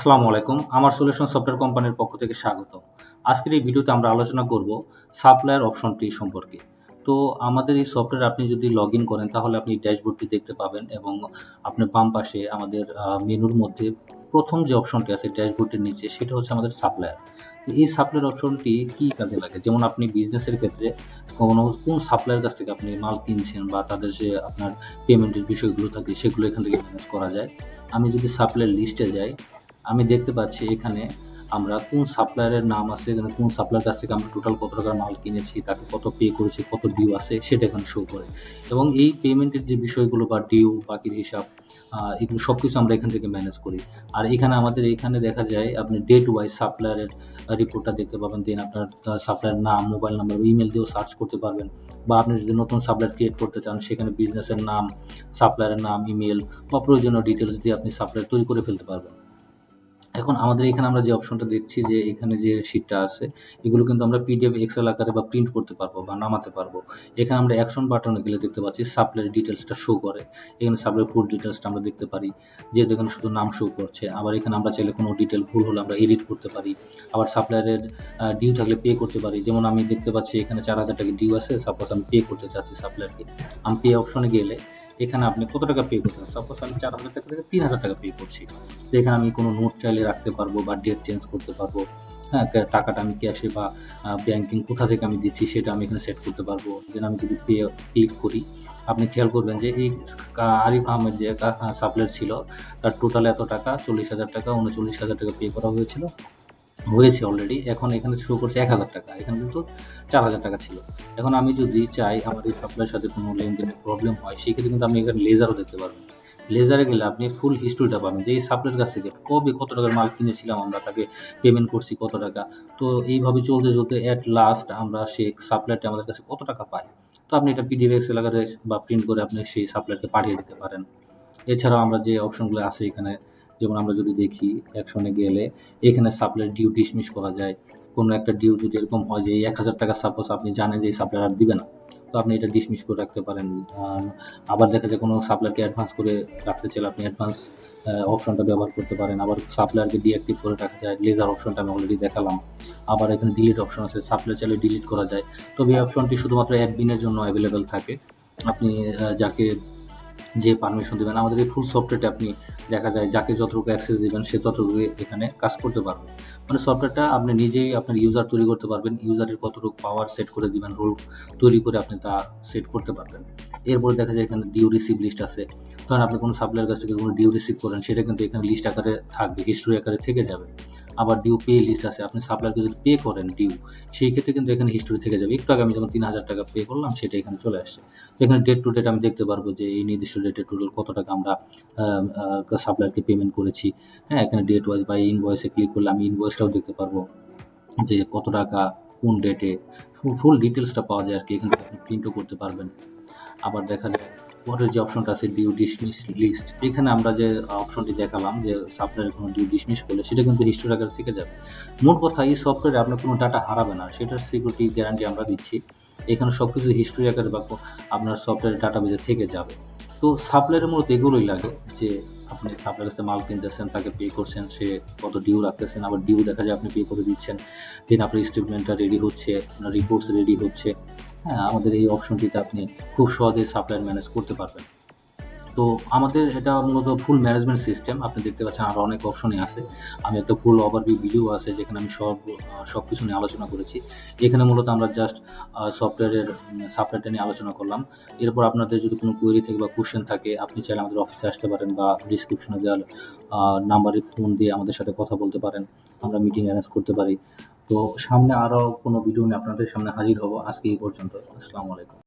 আসসালামু আলাইকুম, আমার সলিউশন সফটওয়্যার কোম্পানির পক্ষ থেকে স্বাগত আজকের এই ভিডিওতে আমরা আলোচনা করব সাপ্লায়ার অপশনটি সম্পর্কে। তো আমাদের এই সফটওয়্যার আপনি যদি লগ ইন করেন, তাহলে আপনি ড্যাশবোর্ডটি দেখতে পাবেন এবং আপনার বাম পাশে আমাদের মেনুর মধ্যে প্রথম যে অপশনটি আছে ড্যাশবোর্ডের নিচে, সেটা হচ্ছে আমাদের সাপ্লায়ার। এই সাপ্লায়ার অপশনটি কি কাজে লাগে? যেমন আপনি বিজনেসের ক্ষেত্রে কোনো কোন সাপ্লায়ার কাছ থেকে আপনি মাল কিনছেন বা তাদের যে আপনার পেমেন্টের বিষয়গুলো থাকে, সেগুলো এখান থেকে ম্যানেজ করা যায়। আমি যদি সাপ্লায়ার লিস্টে যাই আমি দেখতে পাচ্ছি এখানে আমরা কোন সাপ্লায়ারের নাম আছে, এখানে কোন সাপ্লায়ার কাছ থেকে আমরা টোটাল কত টাকার মাল কিনেছি, তাকে কত পে করেছি, কত ডিউ আছে, সেটা এখানে শো করে। এবং এই পেমেন্টের যে বিষয়গুলো বা ডিউ বাকির হিসাব এগুলো সব কিছু আমরা এখান থেকে ম্যানেজ করি। আর এখানে আমাদের এখানে দেখা যায়, আপনি ডেট ওয়াইজ সাপ্লায়ারের রিপোর্টটা দেখতে পাবেন দেন আপনার সাপ্লায়ার নাম মোবাইল নাম্বার ইমেল দিয়েও সার্চ করতে পারবেন। বা আপনি যদি নতুন সাপ্লায়ার ক্রিয়েট করতে চান, সেখানে বিজনেসের নাম সাপ্লায়ারের নাম ইমেল বা প্রয়োজনীয় ডিটেলস দিয়ে আপনি সাপ্লায়ার তৈরি করে ফেলতে পারবেন। এখন আমাদের এখানে আমরা যে অপশনটা দেখছি যে এখানে যে শিটটা আছে, এগুলো কিন্তু আমরা পিডিএফ এক্সেল আকারে বা প্রিন্ট করতে পারব বা নামাতে পারব। এখানে আমরা অ্যাকশন বাটনে গেলে দেখতে পাচ্ছি সাপ্লাইয়ের ডিটেলসটা শো করে। এখানে সাপ্লাই ফুল ডিটেলসটা আমরা দেখতে পারি, যেহেতু এখানে শুধু নাম শো করছে। আবার এখানে আমরা চাইলে কোনো ডিটেল ভুল হলে আমরা এডিট করতে পারি। আবার সাপ্লায়ারের ডিউ থাকলে পে করতে পারি। যেমন আমি দেখতে পাচ্ছি এখানে চার হাজার টাকা ডিউ আছে সাপোজ আমি পে করতে চাচ্ছি সাপ্লায়ারকে আমি পে অপশনে গেলে এখানে আপনি কত টাকা পে করছেন? সাপোজ আমি চার হাজার টাকা থেকে তিন হাজার টাকা পে করছি। তো এখানে আমি কোনো নোট চাইলে রাখতে পারব বা ডেট চেঞ্জ করতে পারব। হ্যাঁ টাকাটা আমি ক্যাশে বা ব্যাংকিং কোথা থেকে আমি দিচ্ছি সেটা আমি এখানে সেট করতে পারব। দেন আমি যদি পে ক্লিক করি, আপনি খেয়াল করবেন যে এই আরিফ আহমেদ যে সাপ্লায়ার ছিল, তার টোটাল এত টাকা, চল্লিশ হাজার টাকা, উনচল্লিশ হাজার টাকা পে করা হয়েছিল। হয়েছে অলরেডি এখন এখানে শো করছে এক হাজার টাকা। এখানে কিন্তু চার হাজার টাকা ছিল। এখন আমি যদি চাই আমার এই সাপ্লাইয়ের সাথে কোনো লেনদেনের প্রবলেম হয় সেক্ষেত্রে কিন্তু আপনি এখানে লেজারও দেখতে পারবেন লেজারে গেলে আপনি ফুল হিস্ট্রিটা পাবেন যে এই সাপ্লাইয়ের কাছ থেকে কবে কত টাকার মাল কিনেছিলাম আমরা, তাকে পেমেন্ট করছি কত টাকা। তো এইভাবে চলতে চলতে অ্যাট লাস্ট আমরা সেই সাপ্লাইটা আমাদের কাছে কত টাকা পাই তো আপনি এটা পিডিএফ এক্সেল আকারে বা প্রিন্ট করে আপনি সেই সাপ্লাইকে পাঠিয়ে দিতে পারেন। এছাড়াও আমরা যে অপশনগুলো আছে এখানে যেমন আমরা যদি দেখি অ্যাকশনে গেলে এখানে সাপ্লাইয়ের ডিউ ডিসমিস করা যায়। কোনো একটা ডিউ যদি এরকম হয় যে এক হাজার টাকা সাপোজ আপনি জানেন যে, এই সাপ্লায়ার আর দিবে না। তো আপনি এটা ডিসমিস করে রাখতে পারেন। আবার দেখা যায় কোনো সাপ্লায়ারকে অ্যাডভান্স করে রাখতে চাইলে আপনি অ্যাডভান্স অপশনটা ব্যবহার করতে পারেন। আবার সাপ্লায়ারকে ডিঅ্যাক্টিভ করে রাখা যায়। লেজার অপশনটা আমি অলরেডি দেখালাম। আবার এখানে ডিলিট অপশন আছে। সাপ্লায়ার চাইলে ডিলিট করা যায়। তবে এই অপশনটি শুধুমাত্র অ্যাডমিনের জন্য অ্যাভেলেবেল থাকে। আপনি যাকে যে পারমিশন দেবেন, আমাদের এই ফুল সফটওয়্যারটা আপনি দেখা যায় যাকে যতটুকু অ্যাক্সেস দিবেন, সে ততটুকু এখানে কাজ করতে পারবে। মানে সফটওয়্যারটা আপনি নিজেই আপনার ইউজার তৈরি করতে পারবেন ইউজারের কতটুকু পাওয়ার সেট করে দিবেন রোল তৈরি করে আপনি তা সেট করতে পারবেন। এরপরে দেখা যায় এখানে ডিউ রিসিভ লিস্ট আছে। ধরেন আপনি কোনো সাপ্লাইয়ের কাছ থেকে কোনো ডিউ রিসিভ করেন, সেটা কিন্তু এখানে লিস্ট আকারে থাকবে হিস্ট্রি আকারে থেকে যাবে। আবার ডিউ পে লিস্ট আছে। আপনি সাপ্লায়ারকে যদি পে করেন ডিউ সেই ক্ষেত্রে কিন্তু এখানে হিস্ট্রি থেকে যাবে। একটু আগে আমি যখন তিন হাজার টাকা পে করলাম, সেটা এখানে চলে আসছে। তো এখানে ডেট টু ডেট আমি দেখতে পারব যে এই নির্দিষ্ট ডেটে টোটাল কত টাকা আমরা সাপ্লায়ারকে পেমেন্ট করেছি। হ্যাঁ এখানে ডেট ওয়াইজ বা ইনভয়েসে ক্লিক করলে আমি ইনভয়েসটাও দেখতে পারব যে কত টাকা কোন ডেটে ফুল ডিটেলসটা পাওয়া যায় আর কি, এখান আপনি প্রিন্টও করতে পারবেন। আবার দেখা যায় পরের যে অপশনটা আছে ডিউ ডিসমিস লিস্ট এখানে আমরা যে অপশনটি দেখালাম যে সাপ্লায়ারের কোনো ডিউ ডিসমিস করলে সেটা কিন্তু হিস্টোরি আকারে থেকে যাবে। মোট কথা এই সফটওয়্যারে আপনার কোনো ডাটা হারাবে না, সেটার সিকিউরিটি গ্যারান্টি আমরা দিচ্ছি। এখানে সব কিছু হিস্টোরি আকারে বা আপনার সফটওয়্যারের ডাটা বেজে থেকে যাবে। তো সাপ্লায়ারের মূলত এগুলোই লাগে যে, আপনি সাপ্লায়ার কাছে মাল কিনতেছেন, তাকে পে করছেন, সে কত ডিউ রাখতেছেন, আবার ডিউ দেখা যায় আপনি পে করে দিচ্ছেন দেন আপনার স্টেটমেন্টটা রেডি হচ্ছে, আপনার রিপোর্টস রেডি হচ্ছে। হ্যাঁ আমাদের এই অপশনটিতে আপনি খুব সহজে সাপ্লায়ার ম্যানেজ করতে পারবেন। তো আমাদের এটা মূলত ফুল ম্যানেজমেন্ট সিস্টেম আপনি দেখতে পাচ্ছেন আরও অনেক অপশনই আছে। আমি একটা ফুল ওভারভিউ ভিডিও আছে যেখানে আমি সব সব কিছু নিয়ে আলোচনা করেছি। এখানে মূলত আমরা জাস্ট সফটওয়্যারের সাপ্লাইটা নিয়ে আলোচনা করলাম। এরপর আপনাদের যদি কোনো কোয়েরি থাকে বা কোশ্চেন থাকে, আপনি চাইলে আমাদের অফিসে আসতে পারেন বা ডিসক্রিপশনে দেওয়া নাম্বারে ফোন দিয়ে আমাদের সাথে কথা বলতে পারেন। আমরা মিটিং অ্যারেঞ্জ করতে পারি। তো সামনে আরও কোনো ভিডিও নিয়ে আপনাদের সামনে হাজির হব। আজকে এই পর্যন্ত। আসসালামু আলাইকুম।